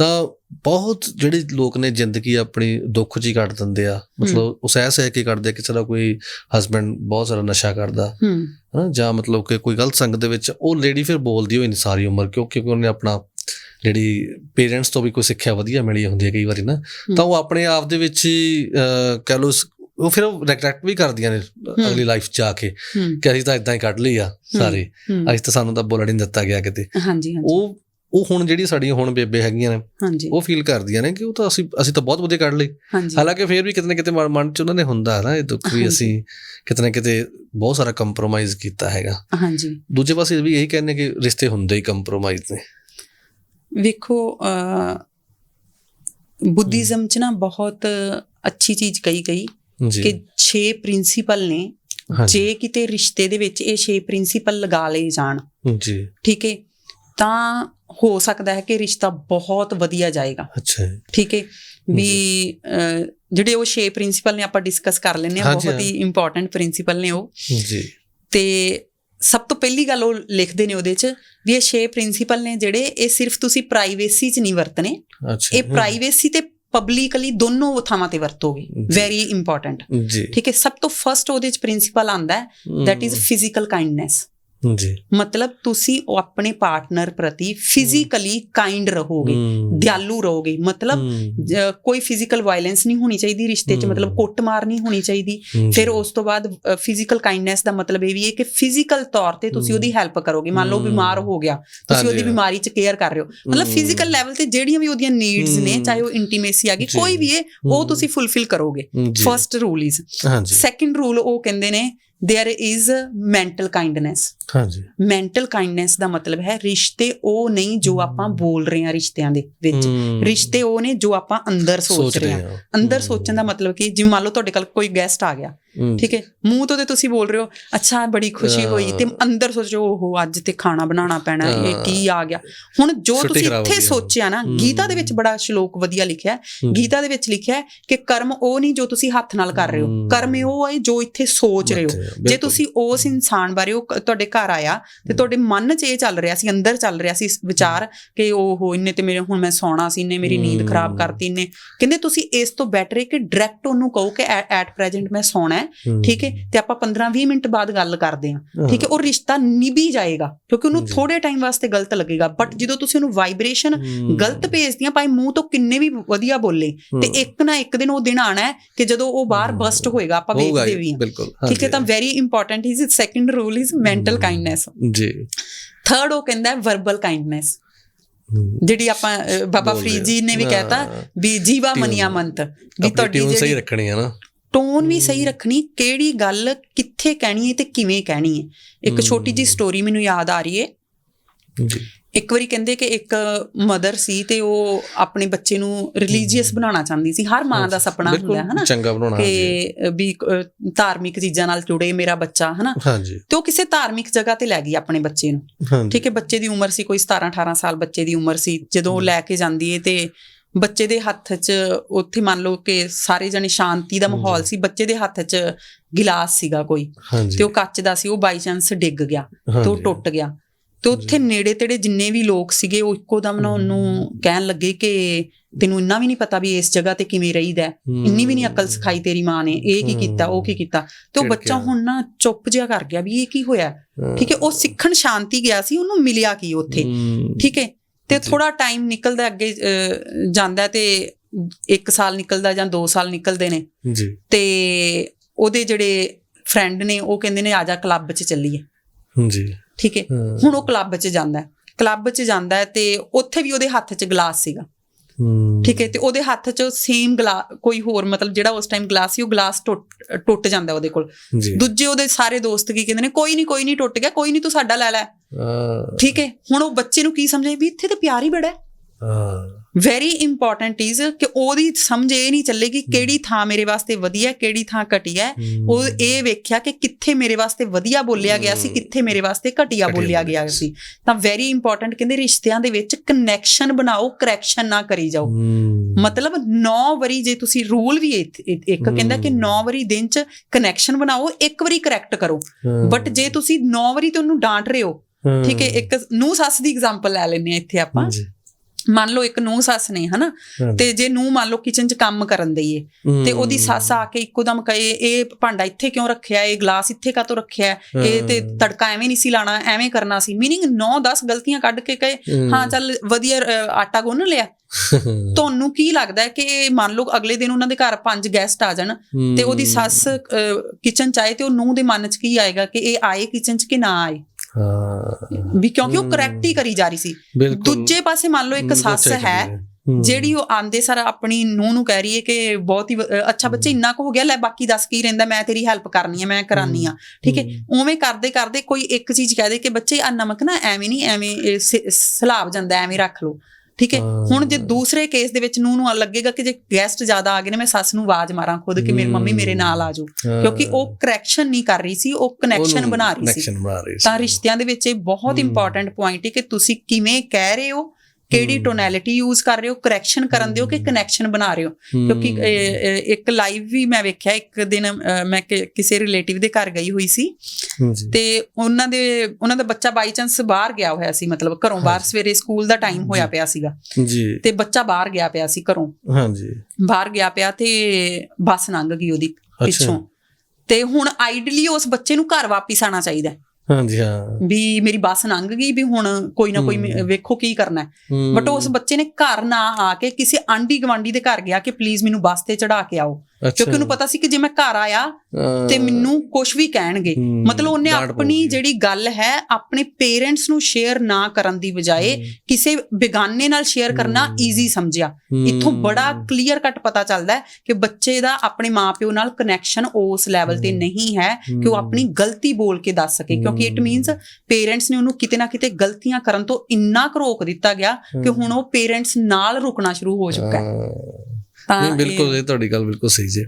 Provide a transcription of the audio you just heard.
ਤਾਂ ਬਹੁਤ ਜਿਹੜੇ ਲੋਕ ਨੇ ਜ਼ਿੰਦਗੀ ਆਪਣੀ ਦੁੱਖ 'ਚ ਹੀ ਕੱਟ ਦਿੰਦੇ ਆ। ਮਤਲਬ ਉਹ ਸਹਿ ਸਹਿ ਕੇ ਕੱਟਦੇ ਆ ਕਿ ਚਲੋ ਕੋਈ ਹਸਬੰਡ ਬਹੁਤ ਸਾਰਾ ਨਸ਼ਾ ਕਰਦਾ। ਹੂੰ। ਹਨਾ ਜਾਂ ਮਤਲਬ ਕਿ ਕੋਈ ਗਲਤ ਸੰਗਤ ਦੇ ਵਿੱਚ ਉਹ ਲੇਡੀ ਫਿਰ ਬੋਲਦੀ ਹੋਈ ਨਹੀਂ ਸਾਰੀ ਉਮਰ ਕਿਉਂਕਿ ਉਹਨੇ ਆਪਣਾ ਜਿਹੜੀ ਪੇਰੈਂਟਸ ਤੋਂ ਵੀ ਕੋਈ ਸਿੱਖਿਆ ਵਧੀਆ ਮਿਲੀ ਹੁੰਦੀ ਹੈ ਕਈ ਵਾਰੀ ਨਾ ਤਾਂ ਉਹ ਆਪਣੇ ਆਪ ਦੇ ਵਿੱਚ ਹੀ ਕਹਿ ਸ- ਉਹ ਫਿਰ ਰੈਗਰੈਟ ਵੀ ਕਰਦੀਆਂ ਨੇ ਅਗਲੀ ਲਾਈਫ 'ਚ ਆ ਕੇ। ਹੂੰ। ਕਿ ਅਸੀਂ ਤਾਂ ਇਦਾਂ ਹੀ ਕੱਢ ਲਈ ਆ ਸਾਰੇ। ਹੂੰ। ਅੱਜ ਤਾਂ ਸਾਨੂੰ ਤਾਂ ਬੋਲਣ ਹੀ ਨਹੀਂ ਦਿੱਤਾ ਗਿਆ ਕਿਤੇ। ਹਾਂਜੀ ਹਾਂਜੀ। ਉਹ ਉਹ ਹੁਣ ਜਿਹੜੀ ਸਾਡੀਆਂ ਹੁਣ ਬੇਬੇ ਹੈਗੀਆਂ ਨੇ ਉਹ ਫੀਲ ਕਰਦੀਆਂ ਨੇ ਕਿ ਉਹ ਤਾਂ ਅਸੀਂ ਅਸੀਂ ਤਾਂ ਬਹੁਤ ਵਧੀਆ ਕੱਢ ਲਈ। ਹਾਲਾਂਕਿ ਫਿਰ ਵੀ ਕਿਤੇ ਨਾ ਕਿਤੇ ਮਨ- 'ਚ ਉਹਨਾਂ ਨੇ ਹੁੰਦਾ ਨਾ ਇਹ ਦੁੱਖ ਵੀ। ਅਸੀਂ ਕਿਤੇ ਨਾ ਕਿਤੇ ਬਹੁਤ ਸਾਰਾ ਕੰਪਰੋਮਾਈਜ਼ ਕੀਤਾ ਹੈਗਾ। ਹਾਂਜੀ। ਦੂਜੇ ਪਾਸੇ ਵੀ ਇਹੀ ਕਹਿੰਦੇ ਕਿ ਰਿਸ਼ਤੇ ਹੁੰਦੇ ਹੀ ਕੰਪਰੋਮਾਈਜ਼ ਨੇ। ਵੇਖੋ ਬੁੱਧੀਜ਼ਮ ਚ ਨਾ ਬਹੁਤ ਅੱਛੀ ਚੀਜ਼ ਕਹੀ ਗਈ ਕਿ 6 ਪ੍ਰਿੰਸੀਪਲ ਨੇ ਜੇ ਕਿਤੇ ਰਿਸ਼ਤੇ ਦੇ ਵਿੱਚ ਇਹ 6 ਪ੍ਰਿੰਸੀਪਲ ਲਗਾ ਲਏ ਜਾਣ ਜੀ। ਠੀਕ ਹੈ ਤਾਂ ਹੋ ਸਕਦਾ ਹੈ ਕਿ ਰਿਸ਼ਤਾ ਬਹੁਤ ਵਧੀਆ ਜਾਏਗਾ। ਅੱਛਾ। ਠੀਕ ਹੈ ਵੀ ਜਿਹੜੇ ਉਹ 6 ਪ੍ਰਿੰਸੀਪਲ ਨੇ ਆਪਾਂ ਡਿਸਕਸ ਕਰ ਲੈਂਦੇ ਆ ਬਹੁਤ ਹੀ ਇੰਪੋਰਟੈਂਟ ਪ੍ਰਿੰਸੀਪਲ ਨੇ ਉਹ। ਜੀ। ਤੇ ਸਭ ਤੋਂ ਪਹਿਲੀ ਗੱਲ ਉਹ ਲਿਖਦੇ ਨੇ ਉਹਦੇ ਚ ਵੀ ਇਹ 6 ਪ੍ਰਿੰਸੀਪਲ ਨੇ ਜਿਹੜੇ ਇਹ ਸਿਰਫ ਤੁਸੀਂ ਪ੍ਰਾਈਵੇਸੀ ਚ ਨਹੀਂ ਵਰਤਨੇ। ਇਹ ਪ੍ਰਾਈਵੇਸੀ ਤੇ ਪਬਲਿਕਲੀ ਦੋਨੋਂ ਥਾਵਾਂ ਤੇ ਵਰਤੋਗੇ। ਵੈਰੀ ਇੰਪੋਰਟੈਂਟ ਠੀਕ ਹੈ? ਸਭ ਤੋਂ ਫਰਸਟ ਉਹਦੇ ਚ ਪ੍ਰਿੰਸੀਪਲ ਆਂਦਾ ਹੈ ਦੈਟ ਇਜ਼ ਫਿਜ਼ੀਕਲ ਕਾਈਂਡਨੈਸ ਜੀ ਮਤਲਬ ਤੁਸੀਂ ਉਹ ਆਪਣੇ ਪਾਰਟਨਰ ਪ੍ਰਤੀ ਫਿਜ਼ੀਕਲੀ ਕਾਈਂਡ ਰਹੋਗੇ ਦਿਆਲੂ ਰਹੋਗੇ ਮਤਲਬ ਕੋਈ ਫਿਜ਼ੀਕਲ ਵਾਇਲੈਂਸ ਨਹੀਂ ਹੋਣੀ ਚਾਹੀਦੀ ਰਿਸ਼ਤੇ 'ਚ। ਮਤਲਬ ਕੁੱਟਮਾਰ ਨਹੀਂ ਹੋਣੀ ਚਾਹੀਦੀ। ਫਿਰ ਉਸ ਤੋਂ ਬਾਅਦ ਫਿਜ਼ੀਕਲ ਕਾਈਂਡਨੈਸ ਦਾ ਮਤਲਬ ਇਹ ਵੀ ਹੈ ਕਿ ਫਿਜ਼ੀਕਲ ਤੌਰ ਤੇ ਤੁਸੀਂ। ਉਹਦੀ ਹੈਲਪ ਕਰੋਗੇ ਮੰਨ ਲਓ। ਬਿਮਾਰ ਹੋ ਗਿਆ ਤੁਸੀਂ ਉਹਦੀ। ਬਿਮਾਰੀ 'ਚ ਕੇਅਰ ਕਰ ਰਹੇ ਹੋ ਮਤਲਬ। ਫਿਜ਼ੀਕਲ ਲੈਵਲ ਤੇ ਜਿਹੜੀਆਂ ਵੀ ਉਹਦੀਆਂ ਨੀਡਸ ਨੇ। ਚਾਹੇ ਉਹ ਇੰਟੀਮੇਸੀ ਆ ਗਈ। ਕੋਈ ਵੀ ਹੈ ਉਹ। ਤੁਸੀਂ ਫੁੱਲਫਿਲ ਕਰੋਗੇ। ਫਰਸਟ ਰੂਲ ਇਜ਼ ਹਾਂਜੀ ਸੈਕੰਡ ਰੂਲ ਉਹ ਕਹਿੰਦੇ ਨੇ देयर ਇਜ਼ ਮੈਂਟਲ ਕਾਈਂਡਨੈਸ ਹਾਂਜੀ ਮੈਂਟਲ ਕਾਈਂਡਨੈਸ ਦਾ ਮਤਲਬ ਹੈ ਰਿਸ਼ਤੇ ਉਹ ਨਹੀਂ ਜੋ ਆਪਾਂ ਬੋਲ ਰਹੇ ਹਾਂ ਰਿਸ਼ਤਿਆਂ ਦੇ ਵਿੱਚ ਹਮ, ਰਿਸ਼ਤੇ ਉਹ ਨੇ ਜੋ ਆਪਾਂ ਅੰਦਰ ਸੋਚ ਰਹੇ ਹਾਂ ਅੰਦਰ ਹਮ, ਸੋਚਣ ਦਾ ਮਤਲਬ ਕਿ ਜਿਵੇਂ ਮੰਨ ਲਓ ਤੁਹਾਡੇ ਕੋਲ ਕੋਈ ਗੈਸਟ ਆ ਗਿਆ ਹਮ, ਠੀਕ ਹੈ ਮੂੰਹ ਤੋਂ ਤੇ ਤੁਸੀਂ ਬੋਲ ਰਹੇ ਹੋ ਅੱਛਾ ਬੜੀ ਖੁਸ਼ੀ ਹੋਈ ਤੇ ਅੰਦਰ ਸੋਚ ਰਹੇ ਹੋ ਓਹੋ ਅੱਜ ਤੇ ਖਾਣਾ ਬਣਾਉਣਾ ਪੈਣਾ ਇਹ। ਕੀ ਆ ਗਿਆ ਹੁਣ ਜੋ ਤੁਸੀਂ ਇੱਥੇ। ਸੋਚਿਆ ਨਾ। ਗੀਤਾ ਦੇ ਵਿੱਚ ਬੜਾ ਸ਼ਲੋਕ ਵਧੀਆ ਲਿਖਿਆ ਗੀਤਾ ਦੇ ਵਿੱਚ ਲਿਖਿਆ ਕਿ ਕਰਮ ਉਹ ਨਹੀਂ ਜੋ ਤੁਸੀਂ ਹੱਥ ਨਾਲ ਕਰ ਰਹੇ ਹੋ। ਕਰਮ ਇਹ ਉਹ ਹੈ ਜੋ ਇੱਥੇ ਸੋਚ ਰਹੇ ਹੋ ਜੇ। ਤੁਸੀਂ ਉਸ ਇਨਸਾਨ ਬਾਰੇ ਉਹ ਤੁਹਾਡੇ ਘਰ ਆਇਆ ਤੇ ਤੁਹਾਡੇ ਮਨ 'ਚ ਇਹ ਚੱਲ ਰਿਹਾ ਸੀ ਅੰਦਰ ਚੱਲ ਰਿਹਾ ਸੀ ਵਿਚਾਰ ਕਿ ਓਹੋ ਇਹਨੇ ਤੇ ਮੇਰੇ ਹੁਣ ਮੈਂ ਸੌਣਾ ਸੀ ਇਹਨੇ ਮੇਰੀ ਨੀਂਦ ਖਰਾਬ। ਕਰਤੀ ਇਹਨੇ ਕਹਿੰਦੇ ਤੁਸੀਂ ਇਸ ਤੋਂ ਬੈਟਰ ਹੈ ਕਿ ਡਾਇਰੈਕਟ ਉਹਨੂੰ ਕਹੋ ਕਿ ਐਟ ਪ੍ਰੈਜ਼ੈਂਟ ਮੈਂ ਸੌਣਾ ਹੈ ਠੀਕ ਹੈ ਤੇ ਆਪਾਂ 15-20 ਮਿੰਟ ਬਾਅਦ ਗੱਲ ਕਰਦੇ ਹਾਂ ਠੀਕ ਹੈ ਉਹ ਰਿਸ਼ਤਾ ਨਿਭੀ ਜਾਏਗਾ ਕਿਉਂਕਿ ਉਹਨੂੰ। ਥੋੜੇ ਟਾਈਮ ਵਾਸਤੇ ਗਲਤ ਲੱਗੇਗਾ ਬਟ ਜਦੋਂ ਤੁਸੀਂ ਉਹਨੂੰ ਵਾਈਬ੍ਰੇਸ਼ਨ ਗਲਤ ਭੇਜਦੀਆਂ ਭਾਵੇਂ ਮੂੰਹ ਤੋਂ ਕਿੰਨੇ ਵੀ ਵਧੀਆ ਬੋਲੇ ਤੇ ਇੱਕ ਨਾ ਇੱਕ ਦਿਨ ਉਹ ਦਿਨ ਆਣਾ ਹੈ ਕਿ ਜਦੋਂ ਉਹ ਬਾਹਰ। ਬਸਟ ਹੋਏਗਾ ਆਪਾਂ ਵੇਖਦੇ ਵੀ ਹਾਂ। ਠੀਕ ਹੈ ਤਾਂ very important is second rule is mental. Kindness ਜੀ। ਥਰਡ ਉਹ ਕਹਿੰਦਾ ਹੈ ਵਰਬਲ ਕਾਈਂਡਨੈਸ ਜਿਹੜੀ ਆਪਾਂ ਬਾਬਾ ਫਰੀਦ ਜੀ ਨੇ ਵੀ ਕਹਿਤਾ ਵੀ ਜੀਵਾ ਮਨੀਆ ਮੰਤ ਵੀ ਤੁਹਾਡੀ tune ਸਹੀ ਜਿਹੜੀ ਰੱਖਣੀ ਹੈ ਨਾ। ਟੋਨ ਵੀ ਸਹੀ। ਰੱਖਣੀ ਕਿਹੜੀ ਗੱਲ ਕਿੱਥੇ ਕਹਿਣੀ ਹੈ ਤੇ ਕਿਵੇਂ ਕਹਿਣੀ ਹੈ। ਇੱਕ। ਛੋਟੀ ਜੀ ਸਟੋਰੀ ਮੈਨੂੰ ਯਾਦ ਆ ਰਹੀ ਹੈ। ਜੀ। ਇੱਕ ਵਾਰੀ ਕਹਿੰਦੇ ਕਿ ਇੱਕ ਮਦਰ ਸੀ ਤੇ ਉਹ ਆਪਣੇ ਬੱਚੇ ਨੂੰ ਰਿਲੀਜੀਅਸ ਬਣਾਉਣਾ ਚਾਹੁੰਦੀ ਸੀ। ਹਰ ਮਾਂ ਦਾ ਸੁਪਨਾ ਹੁੰਦਾ ਹੈ ਹਨਾ। ਚੰਗਾ ਬਣਾਉਣਾ ਕਿ ਵੀ ਧਾਰਮਿਕ ਚੀਜ਼ਾਂ ਨਾਲ ਜੁੜੇ ਮੇਰਾ ਬੱਚਾ ਹਨਾ। ਹਾਂਜੀ। ਤੇ ਉਹ ਕਿਸੇ ਧਾਰਮਿਕ ਜਗ੍ਹਾ ਤੇ ਲੈ ਗਈ ਆਪਣੇ ਬੱਚੇ ਨੂੰ। ਠੀਕ ਹੈ ਬੱਚੇ ਦੀ ਉਮਰ ਸੀ ਕੋਈ 17 18 ਸਾਲ ਬੱਚੇ ਦੀ ਉਮਰ ਸੀ। ਜਦੋਂ ਉਹ ਲੈ ਕੇ ਜਾਂਦੀ ਏ ਤੇ ਬੱਚੇ ਦੇ ਹੱਥ 'ਚ ਉੱਥੇ ਮੰਨ ਲਓ ਕਿ ਸਾਰੇ ਜਣੇ ਸ਼ਾਂਤੀ ਦਾ ਮਾਹੌਲ। ਸੀ ਬੱਚੇ ਦੇ ਹੱਥ 'ਚ ਗਿਲਾਸ ਸੀਗਾ ਕੋਈ ਤੇ ਉਹ ਕੱਚ ਦਾ ਸੀ ਉਹ ਬਾਈ ਚਾਂਸ ਡਿੱਗ ਗਿਆ ਤੇ ਉਹ ਟੁੱਟ ਗਿਆ ਤੇ ਉੱਥੇ ਨੇੜੇ ਤੇੜੇ ਜਿੰਨੇ ਵੀ ਲੋਕ ਸੀਗੇ ਉਹ ਇੱਕੋ ਦਮ ਨਾ ਉਹਨੂੰ ਕਹਿਣ ਲੱਗੇ ਕਿ ਤੈਨੂੰ ਇੰਨਾ ਵੀ ਨਹੀਂ ਪਤਾ ਵੀ ਇਸ ਜਗ੍ਹਾ ਤੇ ਕਿਵੇਂ ਰਹੀਦਾ ਇੰਨੀ ਵੀ ਨਹੀਂ ਅਕਲ ਸਿਖਾਈ ਤੇਰੀ ਮਾਂ ਨੇ ਇਹ ਕੀ ਕੀਤਾ ਉਹ ਕੀ ਕੀਤਾ ਤੇ ਉਹ। ਬੱਚਾ ਹੁਣ ਨਾ ਚੁੱਪ ਜਿਹਾ ਕਰ ਗਿਆ ਵੀ ਇਹ ਕੀ ਹੋਇਆ? ਠੀਕ ਹੈ ਉਹ ਸਿੱਖਣ ਸ਼ਾਂਤੀ ਗਿਆ ਸੀ ਉਹਨੂੰ ਮਿਲਿਆ ਕੀ ਉੱਥੇ? ਠੀਕ ਹੈ ਤੇ ਜੀ। ਥੋੜਾ ਟਾਈਮ ਨਿਕਲਦਾ ਅੱਗੇ ਜਾਂਦਾ ਤੇ 1 ਸਾਲ ਨਿਕਲਦਾ ਜਾਂ 2 ਸਾਲ ਨਿਕਲਦੇ ਨੇ। ਜੀ। ਤੇ ਉਹਦੇ ਜਿਹੜੇ ਫਰੈਂਡ ਨੇ ਉਹ ਕਹਿੰਦੇ ਨੇ ਆਜਾ ਕਲੱਬ 'ਚ ਚੱਲੀਏ। ਜੀ। ਠੀਕ ਹੈ? ਹੁਣ ਉਹ ਕਲੱਬ 'ਚ ਜਾਂਦਾ ਕਲੱਬ 'ਚ ਜਾਂਦਾ ਤੇ ਉੱਥੇ ਵੀ ਉਹਦੇ ਹੱਥ 'ਚ ਗਲਾਸ ਸੀਗਾ। ਠੀਕ ਹੈ? ਤੇ ਉਹਦੇ ਹੱਥ 'ਚ ਸੇਮ ਗਲਾਸ ਕੋਈ ਹੋਰ ਮਤਲਬ ਜਿਹੜਾ ਉਸ ਟਾਈਮ ਗਲਾਸ ਸੀ ਉਹ ਗਲਾਸ ਟੁੱਟ ਜਾਂਦਾ ਉਹਦੇ ਕੋਲ। ਜੀ। ਦੂਜੇ ਉਹਦੇ ਸਾਰੇ ਦੋਸਤ ਕੀ ਕਹਿੰਦੇ ਨੇ ਕੋਈ ਨਹੀਂ ਕੋਈ ਨਹੀਂ ਟੁੱਟ ਗਿਆ ਕੋਈ ਨਹੀਂ ਤੂੰ ਸਾਡਾ ਲੈ ਲੈ। ਠੀਕ ਹੈ ਹੁਣ ਉਹ ਬੱਚੇ ਨੂੰ ਕੀ ਸਮਝੇ ਵੀ ਇੱਥੇ ਤੇ ਪਿਆਰ ਹੀ ਬੜਾ ਹੈ। ਹਾਂ, ਵੈਰੀ ਇੰਪੋਰਟੈਂਟ ਇਜ਼ ਕਿ ਉਹਦੀ ਸਮਝ ਇਹ ਨਹੀਂ ਚੱਲੇਗੀ ਕਿਹੜੀ ਥਾਂ ਮੇਰੇ ਵਾਸਤੇ ਵਧੀਆ ਕਿਹੜੀ ਥਾਂ ਘਟੀਆ ਉਹ ਇਹ ਵੇਖਿਆ ਕਿ ਕਿੱਥੇ ਮੇਰੇ ਵਾਸਤੇ ਵਧੀਆ ਬੋਲਿਆ ਗਿਆ ਸੀ। ਕਿੱਥੇ ਮੇਰੇ ਵਾਸਤੇ ਘਟੀਆ ਬੋਲਿਆ ਗਿਆ ਸੀ। ਤਾਂ ਵੈਰੀ ਇੰਪੋਰਟੈਂਟ ਕਹਿੰਦੇ ਰਿਸ਼ਤਿਆਂ ਦੇ ਵਿੱਚ ਕਨੈਕਸ਼ਨ ਬਣਾਓ ਕਰੈਕਸ਼ਨ ਨਾ ਕਰੀ ਜਾਓ। ਮਤਲਬ 9 ਵਾਰੀ ਜੇ ਤੁਸੀਂ ਰੂਲ ਵੀ ਇੱਕ ਕਹਿੰਦਾ ਕਿ। 9 ਵਾਰੀ ਦਿਨ ਚ ਕਨੈਕਸ਼ਨ ਬਣਾਓ ਇੱਕ ਵਾਰੀ ਕਰੈਕਟ ਕਰੋ। ਬਟ ਜੇ ਤੁਸੀਂ 9 ਵਾਰੀ ਤੇ ਉਹਨੂੰ ਡਾਂਟ ਰਹੇ ਹਾਂ, ਠੀਕ ਹੈ ਇੱਕ ਨੂੰ ਸੱਸ ਦੀ ਐਗਜ਼ਾਮਪਲ ਲੈ ਲੈਂਦੇ ਆ ਇੱਥੇ ਆਪਾਂ। ਮੰਨ ਲਓ ਇੱਕ ਨੂੰਹ ਸੱਸ ਨੇ ਹਨਾ। ਤੇ ਜੇ ਨੂੰਹ ਮੰਨ ਲਓ ਕਿਚਨ 'ਚ ਕੰਮ ਕਰਨ ਦਈਏ ਤੇ ਉਹਦੀ ਸੱਸ ਆ ਕੇ ਇੱਕੋਦਮ ਕਹੇ ਇਹ ਭਾਂਡਾ ਇੱਥੇ ਕਿਉਂ ਰੱਖਿਆ? ਇਹ ਗਲਾਸ ਇੱਥੇ ਕਾਤੋਂ ਰੱਖਿਆ? ਇਹ ਤੇ। ਤੜਕਾ ਐਵੇਂ ਨਹੀਂ ਸੀ ਲਾਣਾ ਐਵੇਂ ਕਰਨਾ ਸੀ। ਮੀਨਿੰਗ 9-10 ਗਲਤੀਆਂ ਕੱਢ ਕੇ ਕਹੇ। ਹਾਂ। ਚੱਲ ਵਧੀਆ ਆਟਾ ਗੁੰਨ ਲਿਆ। ਤੁਹਾਨੂੰ ਕੀ ਲੱਗਦਾ ਹੈ ਕਿ ਮੰਨ ਲਓ ਅਗਲੇ ਦਿਨ ਉਹਨਾਂ ਦੇ ਘਰ ਪੰਜ ਗੈਸਟ ਆ ਜਾਣ ਤੇ ਉਹਦੀ ਸੱਸ ਕਿਚਨ ਚ ਆਏ ਤੇ ਉਹ ਨੂੰਹ ਦੇ ਮਨ ਚ ਕੀ ਆਏਗਾ ਕਿ ਇਹ ਆਏ ਕਿਚਨ ਚ ਕਿ ਨਾ ਆਏ? ਵੀ ਕਿਉਂਕਿ ਉਹ ਕਰੈਕਟ ਹੀ ਕਰੀ ਜਾ ਰਹੀ ਸੀ। ਦੂਜੇ ਪਾਸੇ ਮੰਨ ਲਓ ਇੱਕ ਸੱਸ ਹੈ ਜਿਹੜੀ ਉਹ ਆਂਦੇ ਸਾਰ ਆਪਣੀ ਨੂੰਹ ਨੂੰ ਕਹਿ ਰਹੀ ਹੈ ਕਿ ਬਹੁਤ ਹੀ ਅੱਛਾ ਬੱਚੇ ਇੰਨਾ ਕੁ ਹੋ ਗਿਆ ਲੈ ਬਾਕੀ ਦੱਸ ਕੀ ਰਹਿੰਦਾ ਮੈਂ ਤੇਰੀ ਹੈਲਪ ਕਰਨੀ ਹੈ ਮੈਂ ਕਰਾਨੀ ਆ। ਠੀਕ ਹੈ? ਉਵੇਂ ਕਰਦੇ ਕਰਦੇ ਕੋਈ ਇੱਕ ਚੀਜ਼ ਕਹਿ ਦੇ ਕਿ ਬੱਚੇ ਆ ਨਮਕ ਨਾ ਐਵੇਂ ਨਹੀਂ ਐਵੇਂ ਸਲਾਬ ਜਾਂਦਾ ਐਵੇਂ ਰੱਖ ਲਓ। ਠੀਕ ਹੈ। ਹੁਣ ਜੇ ਦੂਸਰੇ ਕੇਸ ਦੇ ਵਿੱਚ ਨੂੰ ਨੂੰ ਲੱਗੇਗਾ ਕਿ ਜੇ ਗੈਸਟ ਜ਼ਿਆਦਾ ਆ ਗਏ ਨੇ ਮੈਂ ਸੱਸ ਨੂੰ ਆਵਾਜ਼ ਮਾਰਾਂ ਖੁਦ ਕਿ ਮੇਰੀ ਮੰਮੀ ਮੇਰੇ ਨਾਲ ਆ ਜਾਓ। ਕਿਉਂਕਿ ਉਹ ਕਰੈਕਸ਼ਨ ਨਹੀਂ ਕਰ ਰਹੀ ਸੀ ਉਹ ਕਨੈਕਸ਼ਨ ਬਣਾ ਰਹੀ ਸੀ। ਤਾਂ ਰਿਸ਼ਤਿਆਂ ਦੇ ਵਿੱਚ ਇਹ ਬਹੁਤ ਇੰਪੋਰਟੈਂਟ ਪੁਆਇੰਟ ਹੈ ਕਿ ਤੁਸੀਂ ਕਿਵੇਂ ਕਹਿ ਰਹੇ ਹੋ ਕਿਹੜੀ ਟੋਨੈਲਿਟੀ ਯੂਜ਼ ਕਰ ਰਹੇ ਹੋ ਕਰੈਕਸ਼ਨ ਕਰਨ ਦਿਓ ਕਿ ਕਨੈਕਸ਼ਨ ਬਣਾ ਰਹੇ ਹੋ? ਕਿਉਂਕਿ ਇੱਕ ਲਾਈਵ ਵੀ ਮੈਂ ਵੇਖਿਆ ਇੱਕ ਦਿਨ ਮੈਂ ਕਿਸੇ ਰਿਲੇਟਿਵ ਦੇ ਘਰ ਗਈ ਹੋਈ ਸੀ। ਤੇ ਉਹਨਾਂ ਦੇ ਉਹਨਾਂ ਦਾ ਬੱਚਾ ਬਾਈ ਚਾਂਸ ਬਾਹਰ ਗਿਆ ਹੋਇਆ ਸੀ ਮਤਲਬ ਘਰੋਂ ਬਾਹਰ ਸਵੇਰੇ ਸਕੂਲ ਦਾ ਟਾਈਮ ਹੋਇਆ ਪਿਆ ਸੀਗਾ। ਜੀ। ਤੇ ਬੱਚਾ ਬਾਹਰ ਗਿਆ ਪਿਆ ਸੀ ਘਰੋਂ। ਹਾਂਜੀ ਬਾਹਰ ਗਿਆ ਪਿਆ ਤੇ ਬੱਸ ਲੰਘ ਗਈ ਉਹਦੀ ਪਿੱਛੋਂ। ਤੇ ਹੁਣ ਆਈਡਲੀ ਉਸ ਬੱਚੇ ਨੂੰ ਘਰ ਵਾਪਿਸ ਆਣਾ ਚਾਹੀਦਾ। ਹਾਂਜੀ ਹਾਂ। ਵੀ ਮੇਰੀ ਬੱਸ ਲੰਘ ਗਈ ਵੀ ਹੁਣ ਕੋਈ ਨਾ ਕੋਈ ਮੇ- ਵੇਖੋ ਕੀ ਕਰਨਾ ਬਟ ਉਸ ਬੱਚੇ ਨੇ ਘਰ ਨਾ ਆ ਕੇ ਕਿਸੇ ਆਂਢੀ ਗਵਾਂਢੀ ਦੇ ਘਰ ਗਿਆ ਕਿ ਪਲੀਜ਼ ਮੈਨੂੰ ਬੱਸ ਤੇ ਚੜਾ ਕੇ ਆਓ। ਕਿਉਂਕਿ ਉਹਨੂੰ ਪਤਾ ਸੀ ਕਿ ਜੇ ਮੈਂ ਘਰ ਆਇਆ ਤੇ ਮੈਨੂੰ ਕੁਝ ਵੀ ਕਹਿਣਗੇ ਮਤਲਬ ਉਹਨੇ ਆਪਣੀ। ਜਿਹੜੀ ਗੱਲ ਹੈ ਆਪਣੇ ਪੇਰੈਂਟਸ ਨੂੰ ਸ਼ੇਅਰ ਨਾ ਕਰਨ ਦੀ ਬਜਾਏ ਕਿਸੇ ਬੇਗਾਨੇ ਨਾਲ ਸ਼ੇਅਰ ਕਰਨਾ। ਈਜ਼ੀ ਸਮਝਿਆ ਇੱਥੋਂ ਬੜਾ ਕਲੀਅਰ ਕੱਟ ਪਤਾ ਚੱਲਦਾ ਹੈ ਕਿ ਬੱਚੇ ਦਾ ਆਪਣੇ ਮਾਪਿਓ ਨਾਲ ਕਨੈਕਸ਼ਨ ਉਸ ਲੈਵਲ ਤੇ। ਨਹੀਂ ਹੈ ਕਿ ਉਹ ਆਪਣੀ ਗਲਤੀ ਬੋਲ ਕੇ ਦੱਸ ਸਕੇ ਕਿਉਂਕਿ ਇਟ। ਮੀਨਸ ਪੇਰੈਂਟਸ ਨੇ ਉਹਨੂੰ ਕਿਤੇ ਨਾ ਕਿਤੇ ਗਲਤੀਆਂ ਕਰਨ ਤੋਂ ਇੰਨਾ ਕੁ ਰੋਕ ਦਿੱਤਾ ਗਿਆ ਕਿ। ਹੁਣ ਉਹ ਪੇਰੈਂਟਸ ਨਾਲ ਰੁਕਣਾ ਸ਼ੁਰੂ ਹੋ ਚੁੱਕਾ ਹਾਂ। ਤਾਂ ਬਿਲਕੁਲ ਇਹ ਤੁਹਾਡੀ ਗੱਲ ਬਿਲਕੁਲ ਸਹੀ ਜੇ।